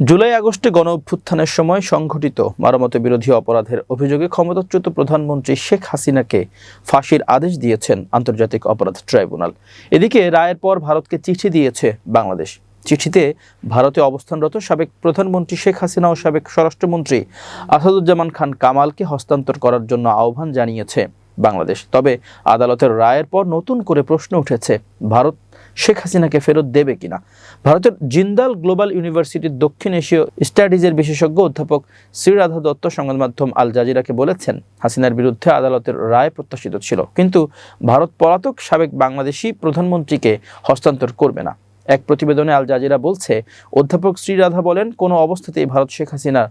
জুলাই আগস্টে গণ অভ্যুত্থানের সময় সংঘটিত মারামতে বিরোধী অপরাধের অভিযোগে ক্ষমতাচ্যুত প্রধানমন্ত্রী শেখ হাসিনাকে ফাঁসির আদেশ দিয়েছেন আন্তর্জাতিক অপরাধ ট্রাইব্যুনাল। এদিকে রায়ের পর ভারতকে চিঠি দিয়েছে বাংলাদেশ। চিঠিতে ভারতে অবস্থানরত সাবেক প্রধানমন্ত্রী শেখ হাসিনা ও সাবেক স্বরাষ্ট্রমন্ত্রী আসাদুজ্জামান খান কামালকে হস্তান্তর করার জন্য আহ্বান জানিয়েছে। বাংলাদেশ। তবে আদালতের রায়ের পর নতুন করে প্রশ্ন উঠেছে, ভারত শেখ হাসিনাকে ফেরত দেবে কিনা? ভারতের জিন্দাল গ্লোবাল ইউনিভার্সিটির দক্ষিণ এশীয় স্টাডিজের বিশেষজ্ঞ অধ্যাপক শ্রীরাধা দত্ত সংবাদ মাধ্যম আল জাজিরাকে বলেছেন, হাসিনার বিরুদ্ধে আদালতের রায় প্রত্যাশিত ছিল। কিন্তু ভারত পলাতক সাবেক বাংলাদেশি প্রধানমন্ত্রীকে হস্তান্তর করবে না। এক প্রতিবেদনে আল জাজিরা বলছে, অধ্যাপক শ্রীরাধা বলেন, কোনো অবস্থাতেই ভারত শেখ হাসিনা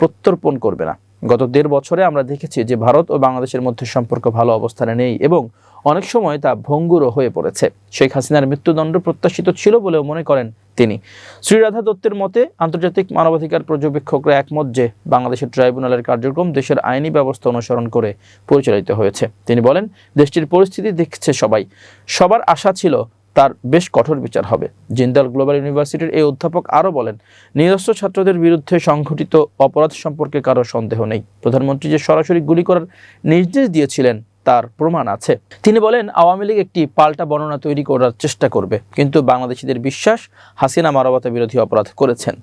প্রত্যর্পণ করবে না। গত দেড় বছরে আমরা দেখেছি যে ভারত ও বাংলাদেশের মধ্যে সম্পর্ক ভালো অবস্থানে নেই এবং অনেক সময় তা ভঙ্গুরও হয়ে পড়েছে। শেখ হাসিনার মৃত্যুদণ্ড প্রত্যাশিত ছিল বলেও মনে করেন তিনি। শ্রীরাধা দত্তের মতে, আন্তর্জাতিক মানবাধিকার পর্যবেক্ষকরা একমত যে বাংলাদেশের ট্রাইব্যুনালের কার্যক্রম দেশের আইনি ব্যবস্থা অনুসরণ করে পরিচালিত হয়েছে। তিনি বলেন, দেশটির পরিস্থিতি দেখছে সবাই। সবার আশা ছিল তার বেশ কঠোর বিচার হবে। জিন্দাল গ্লোবাল ইউনিভার্সিটির এই অধ্যাপক আরও বলেন, নিরস্ত্র ছাত্রদের বিরুদ্ধে সংঘটিত অপরাধ সম্পর্কে কারও সন্দেহ নেই। প্রধানমন্ত্রী যে সরাসরি গুলি করার নির্দেশ দিয়েছিলেন, তার প্রমাণ আছে। তিনি বলেন, আওয়ামী লীগ একটি পাল্টা বর্ণনা তৈরি করার চেষ্টা করবে, কিন্তু বাংলাদেশিদের বিশ্বাস হাসিনা মানবতা বিরোধী অপরাধ করেছেন।